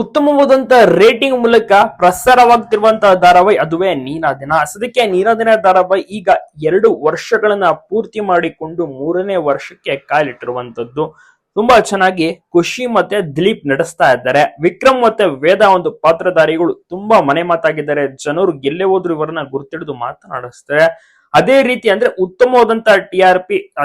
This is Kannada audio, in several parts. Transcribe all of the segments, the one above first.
ಉತ್ತಮವಾದಂತ ರೇಟಿಂಗ್ ಮೂಲಕ ಪ್ರಸಾರವಾಗ್ತಿರುವಂತಹ ಧಾರಾವಾಹಿ ಅದುವೇ ನೀನಾದಿನ ಸದ್ಯಕ್ಕೆ ನೀನಾದಿನ ಧಾರಾವಾಹಿ ಈಗ ಎರಡು ವರ್ಷಗಳನ್ನ ಪೂರ್ತಿ ಮಾಡಿಕೊಂಡು ಮೂರನೇ ವರ್ಷಕ್ಕೆ ಕಾಲಿಟ್ಟಿರುವಂತದ್ದು. ತುಂಬಾ ಚೆನ್ನಾಗಿ ಖುಷಿ ಮತ್ತೆ ದಿಲೀಪ್ ನಡೆಸ್ತಾ ಇದ್ದಾರೆ. ವಿಕ್ರಮ್ ಮತ್ತೆ ವೇದ ಒಂದು ಪಾತ್ರಧಾರಿಗಳು ತುಂಬಾ ಮನೆ ಮಾತಾಗಿದ್ದಾರೆ. ಜನರು ಗೆಲ್ಲೇ ಹೋದ್ರು ಇವರನ್ನ ಗುರ್ತಿಡಿದು ಮಾತನಾಡಿಸ್ತಾರೆ. ಅದೇ ರೀತಿ ಅಂದ್ರೆ ಉತ್ತಮವಾದಂತ ಟಿ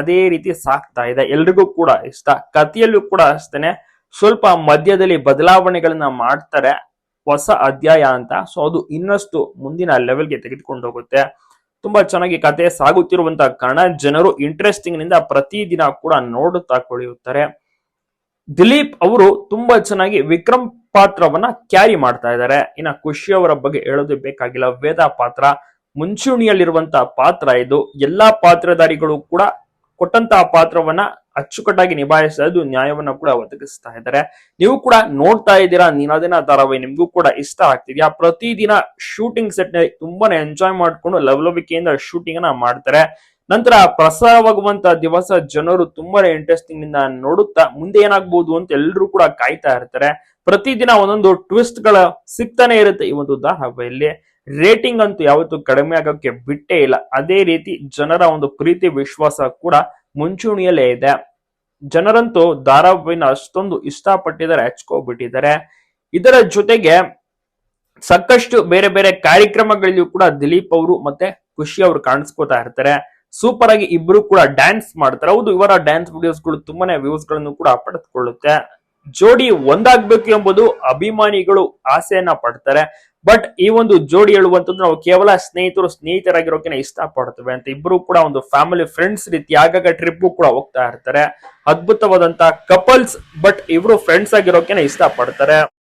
ಅದೇ ರೀತಿ ಸಾಕ್ತಾ ಇದೆ. ಎಲ್ರಿಗೂ ಕೂಡ ಇಷ್ಟ. ಕಥೆಯಲ್ಲೂ ಕೂಡ ಅಷ್ಟೇನೆ. ಸ್ವಲ್ಪ ಮಧ್ಯದಲ್ಲಿ ಬದಲಾವಣೆಗಳನ್ನ ಮಾಡ್ತಾರೆ ಹೊಸ ಅಧ್ಯಾಯ ಅಂತ. ಸೊ ಅದು ಇನ್ನಷ್ಟು ಮುಂದಿನ ಲೆವೆಲ್ಗೆ ತೆಗೆದುಕೊಂಡು ಹೋಗುತ್ತೆ. ತುಂಬಾ ಚೆನ್ನಾಗಿ ಕತೆ ಸಾಗುತ್ತಿರುವಂತಹ ಕಾರಣ ಜನರು ಇಂಟ್ರೆಸ್ಟಿಂಗ್ನಿಂದ ಪ್ರತಿದಿನ ಕೂಡ ನೋಡುತ್ತಾ ಕೊಳೆಯುತ್ತಾರೆ. ದಿಲೀಪ್ ಅವರು ತುಂಬಾ ಚೆನ್ನಾಗಿ ವಿಕ್ರಮ್ ಪಾತ್ರವನ್ನ ಕ್ಯಾರಿ ಮಾಡ್ತಾ ಇದ್ದಾರೆ. ಇನ್ನ ಖುಷಿ ಅವರ ಬಗ್ಗೆ ಹೇಳೋದು ಬೇಕಾಗಿಲ್ಲ. ವೇದ ಪಾತ್ರ, ಮುಂಚೂಣಿಯಲ್ಲಿರುವಂತಹ ಪಾತ್ರ ಇದು. ಎಲ್ಲಾ ಪಾತ್ರಧಾರಿಗಳು ಕೂಡ ಕೊಟ್ಟಂತಹ ಪಾತ್ರವನ್ನ ಅಚ್ಚುಕಟ್ಟಾಗಿ ನಿಭಾಯಿಸ್ತಾ ಇದ್ದು ನ್ಯಾಯವನ್ನ ಕೂಡ ಒದಗಿಸ್ತಾ ಇದ್ದಾರೆ. ನೀವು ಕೂಡ ನೋಡ್ತಾ ಇದ್ದೀರಾ, ನೀನಾದಿನ ಧಾರಾವಾಹಿ, ನಿಮ್ಗೂ ಕೂಡ ಇಷ್ಟ ಆಗ್ತಿದ್ಯಾ? ಪ್ರತಿದಿನ ಶೂಟಿಂಗ್ ಸೆಟ್ನಲ್ಲಿ ತುಂಬಾನೇ ಎಂಜಾಯ್ ಮಾಡ್ಕೊಂಡು ಲವಲವಿಕೆಯಿಂದ ಶೂಟಿಂಗ್ ಅನ್ನ ಮಾಡ್ತಾರೆ. ನಂತರ ಪ್ರಸಾರವಾಗುವಂತ ದಿವಸ ಜನರು ತುಂಬಾನೇ ಇಂಟ್ರೆಸ್ಟಿಂಗ್ನಿಂದ ನೋಡುತ್ತಾ ಮುಂದೆ ಏನಾಗಬಹುದು ಅಂತ ಎಲ್ಲರೂ ಕೂಡ ಕಾಯ್ತಾ ಇರ್ತಾರೆ. ಪ್ರತಿದಿನ ಒಂದೊಂದು ಟ್ವಿಸ್ಟ್ಗಳ ಸಿಗ್ತಾನೆ ಇರುತ್ತೆ ಈ ಒಂದು ಧಾರಾವಾಹಿಯಲ್ಲಿ. ರೇಟಿಂಗ್ ಅಂತೂ ಯಾವತ್ತೂ ಕಡಿಮೆ ಆಗೋಕೆ ಬಿಟ್ಟೇ ಇಲ್ಲ. ಅದೇ ರೀತಿ ಜನರ ಒಂದು ಪ್ರೀತಿ, ವಿಶ್ವಾಸ ಕೂಡ ಮುಂಚೂಣಿಯಲ್ಲೇ ಇದೆ ಜನರಂತೂ ಧಾರಾವಾಹಿನ ಅಷ್ಟೊಂದು ಇಷ್ಟಪಟ್ಟಿದ್ದಾರೆ, ಹಚ್ಕೋಬಿಟ್ಟಿದ್ದಾರೆ. ಇದರ ಜೊತೆಗೆ ಸಾಕಷ್ಟು ಬೇರೆ ಬೇರೆ ಕಾರ್ಯಕ್ರಮಗಳಲ್ಲಿಯೂ ಕೂಡ ದಿಲೀಪ್ ಅವರು ಮತ್ತೆ ಖುಷಿ ಅವರು ಕಾಣಿಸ್ಕೋತಾ ಇರ್ತಾರೆ. ಸೂಪರ್ ಆಗಿ ಇಬ್ರು ಕೂಡ ಡ್ಯಾನ್ಸ್ ಮಾಡ್ತಾರೆ. ಹೌದು, ಇವರ ಡ್ಯಾನ್ಸ್ ವಿಡಿಯೋಸ್ಗಳು ತುಂಬಾನೇ ವ್ಯೂಸ್ಗಳನ್ನು ಕೂಡ ಪಡೆದುಕೊಳ್ಳುತ್ತೆ. ಜೋಡಿ ಒಂದಾಗ್ಬೇಕು ಎಂಬುದು ಅಭಿಮಾನಿಗಳು ಆಸೆಯನ್ನ ಪಡ್ತಾರೆ. ಬಟ್ ಈ ಒಂದು ಜೋಡಿ ಹೇಳುವಂತಂದ್ರೆ ನಾವು ಕೇವಲ ಸ್ನೇಹಿತರು ಸ್ನೇಹಿತರಾಗಿರೋಕೆ ಇಷ್ಟ ಪಡ್ತೇವೆ ಅಂತ ಇಬ್ರು ಕೂಡ ಒಂದು ಫ್ಯಾಮಿಲಿ ಫ್ರೆಂಡ್ಸ್ ರೀತಿ ಆಗಾಗ ಟ್ರಿಪ್ ಕೂಡ ಹೋಗ್ತಾ ಇರ್ತಾರೆ. ಅದ್ಭುತವಾದಂತ ಕಪಲ್ಸ್ ಬಟ್ ಇಬ್ರು ಫ್ರೆಂಡ್ಸ್ ಆಗಿರೋಕೆ ಇಷ್ಟ ಪಡ್ತಾರೆ